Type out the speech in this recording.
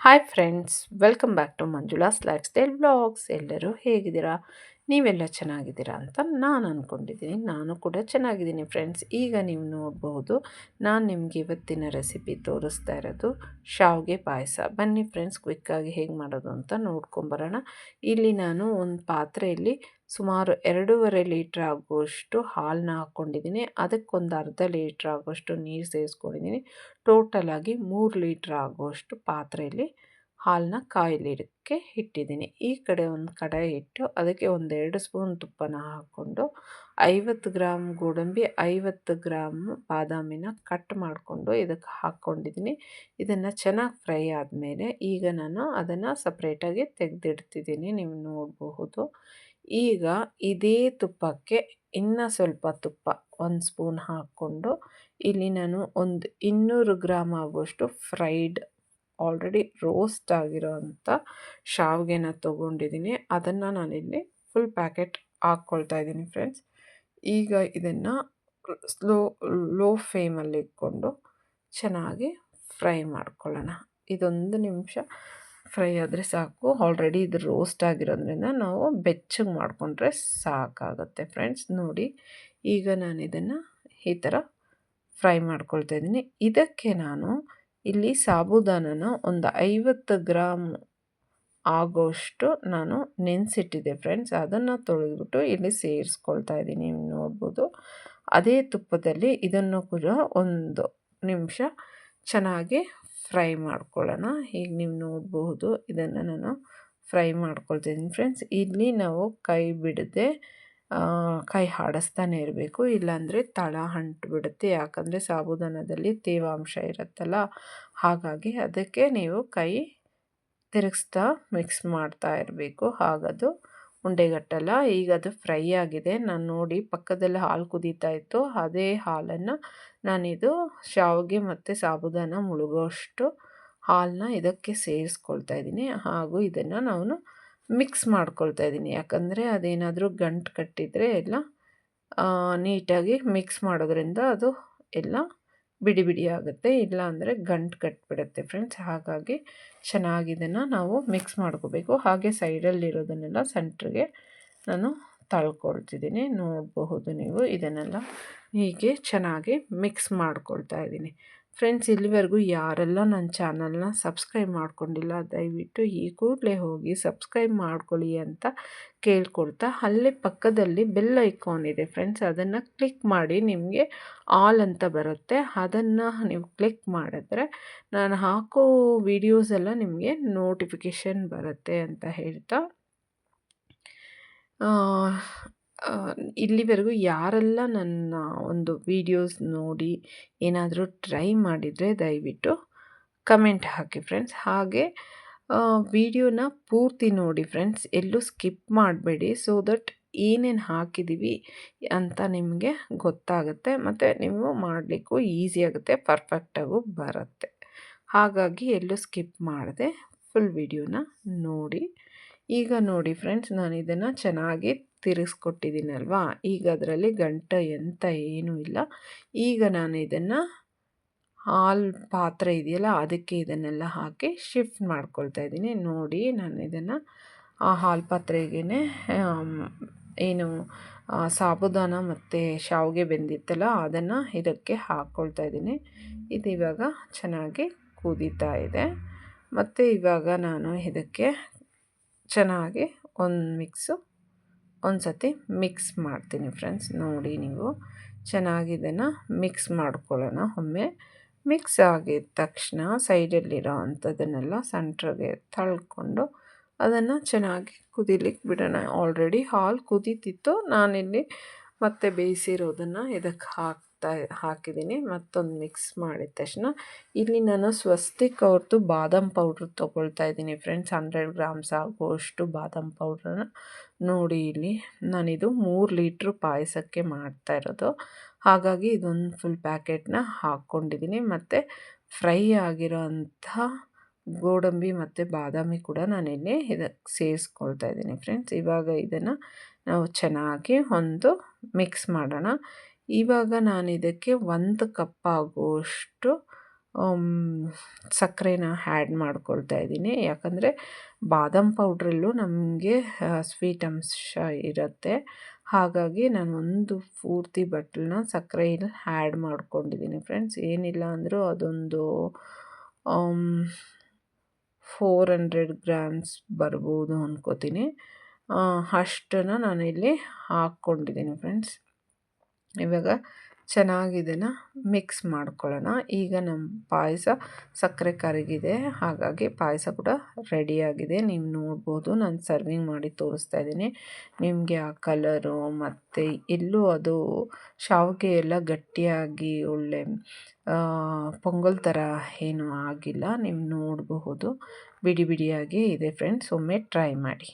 Hi friends welcome back to Manjula's lifestyle blogs ಎಲ್ಲರೂ ಹೇಗಿದ್ದೀರಾ? ನೀವೆಲ್ಲ ಚೆನ್ನಾಗಿದ್ದೀರಾ ಅಂತ ನಾನು ಅಂದ್ಕೊಂಡಿದ್ದೀನಿ ನಾನು ಕೂಡ ಚೆನ್ನಾಗಿದ್ದೀನಿ ಫ್ರೆಂಡ್ಸ್ ಈಗ ನೀವು ನೋಡಬಹುದು ನಾನು ನಿಮಗೆ ಇವತ್ತಿನ ರೆಸಿಪಿ ತೋರಿಸ್ತಾ ಇರೋದು ಶಾವಿಗೆ ಪಾಯಸ. ಬನ್ನಿ ಫ್ರೆಂಡ್ಸ್ ಕ್ವಿಕ್ಕಾಗಿ ಹೇಗೆ ಮಾಡೋದು ಅಂತ ನೋಡ್ಕೊಂಬರೋಣ ಇಲ್ಲಿ ನಾನು ಒಂದು ಪಾತ್ರೆಯಲ್ಲಿ ಸುಮಾರು ಎರಡೂವರೆ ಲೀಟ್ರ್ ಆಗುವಷ್ಟು ಹಾಲನ್ನ ಹಾಕ್ಕೊಂಡಿದ್ದೀನಿ. ಅದಕ್ಕೊಂದು ಅರ್ಧ ಲೀಟ್ರ್ ಆಗುವಷ್ಟು ನೀರು ಸೇರಿಸ್ಕೊಂಡಿದ್ದೀನಿ ಟೋಟಲಾಗಿ ಮೂರು ಲೀಟ್ರ್ ಆಗುವಷ್ಟು ಪಾತ್ರೆಯಲ್ಲಿ ಹಾಲನ್ನ ಕಾಯಲಿಡಕ್ಕೆ ಇಟ್ಟಿದ್ದೀನಿ. ಈ ಕಡೆ ಒಂದು ಕಡಾಯಿ ಇಟ್ಟು ಅದಕ್ಕೆ ಒಂದೆರಡು ಸ್ಪೂನ್ ತುಪ್ಪನ ಹಾಕ್ಕೊಂಡು ಐವತ್ತು ಗ್ರಾಮ್ ಗೋಡಂಬಿ, ಐವತ್ತು ಗ್ರಾಮ್ ಬಾದಾಮಿನ ಕಟ್ ಮಾಡಿಕೊಂಡು ಇದಕ್ಕೆ ಹಾಕ್ಕೊಂಡಿದ್ದೀನಿ. ಇದನ್ನು ಚೆನ್ನಾಗಿ ಫ್ರೈ ಆದಮೇಲೆ ಈಗ ನಾನು ಅದನ್ನು ಸಪ್ರೇಟಾಗಿ ತೆಗೆದಿಡ್ತಿದ್ದೀನಿ. ನೀವು ನೋಡಬಹುದು. ಈಗ ಇದೇ ತುಪ್ಪಕ್ಕೆ ಇನ್ನು ಸ್ವಲ್ಪ ತುಪ್ಪ ಒಂದು ಸ್ಪೂನ್ ಹಾಕ್ಕೊಂಡು ಇಲ್ಲಿ ನಾನು ಒಂದು ಇನ್ನೂರು ಗ್ರಾಮ್ ಆಗುವಷ್ಟು ಫ್ರೈಡ್ ಆಲ್ರೆಡಿ ರೋಸ್ಟ್ ಆಗಿರೋ ಅಂಥ ಶಾವಿಗೆನ ತೊಗೊಂಡಿದ್ದೀನಿ. ಅದನ್ನು ನಾನಿಲ್ಲಿ ಫುಲ್ ಪ್ಯಾಕೆಟ್ ಹಾಕ್ಕೊಳ್ತಾ ಇದ್ದೀನಿ ಫ್ರೆಂಡ್ಸ್ ಈಗ ಇದನ್ನು ಸ್ಲೋ ಲೋ ಫ್ಲೇಮಲ್ಲಿ ಇಟ್ಕೊಂಡು ಚೆನ್ನಾಗಿ ಫ್ರೈ ಮಾಡ್ಕೊಳ್ಳೋಣ. ಇದೊಂದು ನಿಮಿಷ. ಫ್ರೈ ಆದರೆ ಸಾಕು. ಆಲ್ರೆಡಿ ಇದು ರೋಸ್ಟ್ ಆಗಿರೋದ್ರಿಂದ ನಾವು ಬೆಚ್ಚಗೆ ಮಾಡಿಕೊಂಡ್ರೆ ಸಾಕಾಗುತ್ತೆ ಫ್ರೆಂಡ್ಸ್. ನೋಡಿ, ಈಗ ನಾನು ಇದನ್ನು ಈ ಥರ ಫ್ರೈ ಮಾಡ್ಕೊಳ್ತಾ ಇದ್ದೀನಿ. ಇದಕ್ಕೆ ನಾನು ಇಲ್ಲಿ ಸಾಬುದಾನನ ಒಂದು ಐವತ್ತು ಗ್ರಾಮ್ ಆಗೋಷ್ಟು ನಾನು ನೆನೆಸಿಟ್ಟಿದ್ದೆ ಫ್ರೆಂಡ್ಸ್. ಅದನ್ನು ತೊಳೆದ್ಬಿಟ್ಟು ಇಲ್ಲಿ ಸೇರಿಸ್ಕೊಳ್ತಾ ಇದ್ದೀನಿ. ನೀವು ನೋಡ್ಬೋದು. ಅದೇ ತುಪ್ಪದಲ್ಲಿ ಇದನ್ನು ಕೂಡ ಒಂದು ನಿಮಿಷ ಚೆನ್ನಾಗಿ ಫ್ರೈ ಮಾಡ್ಕೊಳ್ಳೋಣ. ಈಗ ನೀವು ನೋಡಬಹುದು, ಇದನ್ನು ನಾನು ಫ್ರೈ ಮಾಡ್ಕೊಳ್ತೀನಿ ಫ್ರೆಂಡ್ಸ್, ಇಲ್ಲಿ ನಾವು ಕೈ ಬಿಡದೆ ಕೈ ಹಾಡಿಸ್ತಾನೆ ಇರಬೇಕು. ಇಲ್ಲಾಂದರೆ ತಳ ಅಂಟು ಬಿಡುತ್ತೆ ಯಾಕಂದರೆ ಸಾಬುದಾನದಲ್ಲಿ ತೇವಾಂಶ ಇರುತ್ತಲ್ಲ, ಹಾಗಾಗಿ ಅದಕ್ಕೆ ನೀವು ಕೈ ತಿರುಗಿಸ್ತಾ ಮಿಕ್ಸ್ ಮಾಡ್ತಾ ಇರಬೇಕು. ಹಾಗದು ಉಂಡೆಗಟ್ಟಲ್ಲ ಈಗ ಅದು ಫ್ರೈ ಆಗಿದೆ. ನಾನು ನೋಡಿ ಪಕ್ಕದಲ್ಲಿ ಹಾಲು ಕುದೀತಾ ಇತ್ತು. ಅದೇ ಹಾಲನ್ನು ನಾನಿದು ಶಾವಿಗೆ ಮತ್ತು ಸಾಬುದಾನ ಮುಳುಗೋಷ್ಟು ಹಾಲನ್ನ ಇದಕ್ಕೆ ಸೇರಿಸ್ಕೊಳ್ತಾ ಇದ್ದೀನಿ. ಹಾಗೂ ಇದನ್ನು ನಾನು ಮಿಕ್ಸ್ ಮಾಡ್ಕೊಳ್ತಾ ಇದ್ದೀನಿ. ಯಾಕಂದರೆ ಅದೇನಾದರೂ ಗಂಟು ಕಟ್ಟಿದರೆ ಎಲ್ಲ ನೀಟಾಗಿ ಮಿಕ್ಸ್ ಮಾಡೋದ್ರಿಂದ ಅದು ಎಲ್ಲ ಬಿಡಿ ಬಿಡಿ ಆಗುತ್ತೆ, ಇಲ್ಲ ಅಂದರೆ ಗಂಟು ಕಟ್ಬಿಡುತ್ತೆ ಫ್ರೆಂಡ್ಸ್ ಹಾಗಾಗಿ ಚೆನ್ನಾಗಿ ಇದನ್ನು ನಾವು ಮಿಕ್ಸ್ ಮಾಡ್ಕೋಬೇಕು. ಹಾಗೆ ಸೈಡಲ್ಲಿರೋದನ್ನೆಲ್ಲ ಸೆಂಟ್ರಿಗೆ ನಾನು ತಳ್ಕೊಳ್ತಿದ್ದೀನಿ. ನೋಡಬಹುದು ನೀವು ಇದನ್ನೆಲ್ಲ ಹೀಗೆ ಚೆನ್ನಾಗಿ ಮಿಕ್ಸ್ ಮಾಡ್ಕೊಳ್ತಾ ಇದ್ದೀನಿ. ಫ್ರೆಂಡ್ಸ್ ಇಲ್ಲಿವರೆಗೂ ಯಾರೆಲ್ಲ ನನ್ನ ಚಾನಲ್ನ ಸಬ್ಸ್ಕ್ರೈಬ್ ಮಾಡ್ಕೊಂಡಿಲ್ಲ, ದಯವಿಟ್ಟು ಈ ಕೂಡಲೇ ಹೋಗಿ ಸಬ್ಸ್ಕ್ರೈಬ್ ಮಾಡ್ಕೊಳ್ಳಿ ಅಂತ ಕೇಳ್ಕೊಳ್ತಾ, ಅಲ್ಲೇ ಪಕ್ಕದಲ್ಲಿ ಬೆಲ್ ಐಕಾನ್ ಇದೆ ಫ್ರೆಂಡ್ಸ್, ಅದನ್ನು ಕ್ಲಿಕ್ ಮಾಡಿ ನಿಮಗೆ ಆಲ್ ಅಂತ ಬರುತ್ತೆ. ಅದನ್ನು ನೀವು ಕ್ಲಿಕ್ ಮಾಡಿದ್ರೆ ನಾನು ಹಾಕೋ ವಿಡಿಯೋಸ್ ಎಲ್ಲ ನಿಮಗೆ ನೋಟಿಫಿಕೇಷನ್ ಬರುತ್ತೆ ಅಂತ ಹೇಳ್ತಾ ಇಲ್ಲಿವರೆಗೂ ಯಾರೆಲ್ಲ ನನ್ನ ಒಂದು ವೀಡಿಯೋಸ್ ನೋಡಿ ಏನಾದರೂ ಟ್ರೈ ಮಾಡಿದರೆ ದಯವಿಟ್ಟು ಕಮೆಂಟ್ ಹಾಕಿ ಫ್ರೆಂಡ್ಸ್. ಹಾಗೆ ವಿಡಿಯೋನ ಪೂರ್ತಿ ನೋಡಿ ಫ್ರೆಂಡ್ಸ್. ಎಲ್ಲೂ ಸ್ಕಿಪ್ ಮಾಡಬೇಡಿ. ಸೊ ದಟ್ ಏನೇನು ಹಾಕಿದ್ದೀವಿ ಅಂತ ನಿಮಗೆ ಗೊತ್ತಾಗುತ್ತೆ. ಮತ್ತು ನೀವು ಮಾಡಲಿಕ್ಕೂ ಈಸಿ ಆಗುತ್ತೆ ಪರ್ಫೆಕ್ಟಾಗೂ ಬರುತ್ತೆ. ಹಾಗಾಗಿ ಎಲ್ಲೂ ಸ್ಕಿಪ್ ಮಾಡದೆ ಫುಲ್ ವಿಡಿಯೋನ ನೋಡಿ. ಈಗ ನೋಡಿ ಫ್ರೆಂಡ್ಸ್ ನಾನು ಇದನ್ನು ಚೆನ್ನಾಗಿ ತಿರುಗಿಸ್ಕೊಟ್ಟಿದ್ದೀನಲ್ವಾ ಈಗ ಅದರಲ್ಲಿ ಗಂಟ ಎಂತ ಏನೂ ಇಲ್ಲ. ಈಗ ನಾನು ಇದನ್ನು ಹಾಲು ಪಾತ್ರೆ ಇದೆಯಲ್ಲ, ಅದಕ್ಕೆ ಇದನ್ನೆಲ್ಲ ಹಾಕಿ ಶಿಫ್ಟ್ ಮಾಡ್ಕೊಳ್ತಾ ಇದ್ದೀನಿ. ನೋಡಿ, ನಾನು ಇದನ್ನು ಆ ಹಾಲು ಪಾತ್ರೆಗೇ ಏನು ಸಾಬುದಾನ ಮತ್ತು ಶಾವಿಗೆ ಬೆಂದಿತ್ತಲ್ಲ, ಅದನ್ನು ಇದಕ್ಕೆ ಹಾಕ್ಕೊಳ್ತಾ ಇದ್ದೀನಿ. ಇದು ಇವಾಗ ಚೆನ್ನಾಗಿ ಕುದೀತಾ ಇದೆ. ಮತ್ತು ಇವಾಗ ನಾನು ಇದಕ್ಕೆ ಚೆನ್ನಾಗಿ ಒಂದು ಮಿಕ್ಸು ಒಂದು ಸತಿ ಮಿಕ್ಸ್ ಮಾಡ್ತೀನಿ ಫ್ರೆಂಡ್ಸ್ ನೋಡಿ ನೀವು. ಚೆನ್ನಾಗಿ ಇದನ್ನು ಮಿಕ್ಸ್ ಮಾಡ್ಕೊಳ್ಳೋಣ ಒಮ್ಮೆ. ಮಿಕ್ಸ್ ಆಗಿದ ತಕ್ಷಣ ಸೈಡಲ್ಲಿರೋ ಅಂಥದ್ದನ್ನೆಲ್ಲ ಸೆಂಟ್ರಿಗೆ ತಳ್ಕೊಂಡು ಅದನ್ನು ಚೆನ್ನಾಗಿ ಕುದಿಲಿಕ್ಕೆ ಬಿಡೋಣ. ಆಲ್ರೆಡಿ ಹಾಲು ಕುದೀತಿತ್ತು. ನಾನಿಲ್ಲಿ ಮತ್ತೆ ಬೇಯಿಸಿರೋದನ್ನು ಇದಕ್ಕೆ ಹಾಕಿ ಹಾಕಿದ್ದೀನಿ, ಮತ್ತೊಂದು ಮಿಕ್ಸ್ ಮಾಡಿದ ತಕ್ಷಣ. ಇಲ್ಲಿ ನಾನು ಸ್ವಸ್ತಿಕ್ ಅವ್ರದ್ದು ಬಾದಾಮ್ ಪೌಡ್ರ್ ತೊಗೊಳ್ತಾ ಇದ್ದೀನಿ ಫ್ರೆಂಡ್ಸ್ ಹಂಡ್ರೆಡ್ ಗ್ರಾಮ್ಸ್ ಆಗುವಷ್ಟು ಬಾದಾಮ್ ಪೌಡ್ರನ್ನ ನೋಡಿ ಇಲ್ಲಿ. ನಾನಿದು ಮೂರು ಲೀಟ್ರ್ ಪಾಯಸಕ್ಕೆ ಮಾಡ್ತಾ ಇರೋದು. ಹಾಗಾಗಿ ಇದೊಂದು ಫುಲ್ ಪ್ಯಾಕೆಟ್ನ ಹಾಕ್ಕೊಂಡಿದ್ದೀನಿ. ಮತ್ತು ಫ್ರೈ ಆಗಿರೋ ಅಂಥ ಗೋಡಂಬಿ ಮತ್ತು ಬಾದಾಮಿ ಕೂಡ ನಾನಿಲ್ಲಿ ಇದಕ್ಕೆ ಸೇರಿಸ್ಕೊಳ್ತಾ ಇದ್ದೀನಿ ಫ್ರೆಂಡ್ಸ್ ಇವಾಗ ಇದನ್ನು ನಾವು ಚೆನ್ನಾಗಿ ಒಂದು ಮಿಕ್ಸ್ ಮಾಡೋಣ. ಇವಾಗ ನಾನು ಇದಕ್ಕೆ ಒಂದು ಕಪ್ ಆಗುವಷ್ಟು ಸಕ್ಕರೆನ ಆ್ಯಡ್ ಮಾಡ್ಕೊಳ್ತಾ ಇದ್ದೀನಿ. ಯಾಕಂದರೆ ಬಾದಾಮ್ ಪೌಡ್ರಲ್ಲೂ ನಮಗೆ ಸ್ವೀಟ್ ಅಂಶ ಇರುತ್ತೆ. ಹಾಗಾಗಿ ನಾನು ಒಂದು ಪೂರ್ತಿ ಬಟ್ಲನ್ನ ಸಕ್ಕರೆಯಲ್ಲಿ ಆ್ಯಡ್ ಮಾಡ್ಕೊಂಡಿದ್ದೀನಿ ಫ್ರೆಂಡ್ಸ್ ಏನಿಲ್ಲ ಅಂದರೂ ಅದೊಂದು ಫೋರ್ ಹಂಡ್ರೆಡ್ ಗ್ರಾಮ್ಸ್ ಬರ್ಬೋದು ಅಂದ್ಕೋತೀನಿ ಅಷ್ಟನ್ನು ನಾನಿಲ್ಲಿ ಹಾಕ್ಕೊಂಡಿದ್ದೀನಿ ಫ್ರೆಂಡ್ಸ್ ಇವಾಗ ಚೆನ್ನಾಗಿ ಇದನ್ನು ಮಿಕ್ಸ್ ಮಾಡ್ಕೊಳ್ಳೋಣ. ಈಗ ನಮ್ಮ ಪಾಯಸ ಸಕ್ಕರೆ ಕರಗಿದೆ ಹಾಗಾಗಿ ಪಾಯಸ ಕೂಡ ರೆಡಿಯಾಗಿದೆ ನೀವು ನೋಡ್ಬೋದು. ನಾನು ಸರ್ವಿಂಗ್ ಮಾಡಿ ತೋರಿಸ್ತಾ ಇದ್ದೀನಿ. ನಿಮಗೆ ಆ ಕಲರು ಮತ್ತು ಎಲ್ಲೂ ಅದು ಶಾವಿಗೆ ಎಲ್ಲ ಗಟ್ಟಿಯಾಗಿ ಒಳ್ಳೆ ಪೊಂಗಲ್ ಥರ ಏನೂ ಆಗಿಲ್ಲ. ನೀವು ನೋಡಬಹುದು. ಬಿಡಿ ಬಿಡಿಯಾಗಿ ಇದೆ ಫ್ರೆಂಡ್ಸ್ ಒಮ್ಮೆ ಟ್ರೈ ಮಾಡಿ.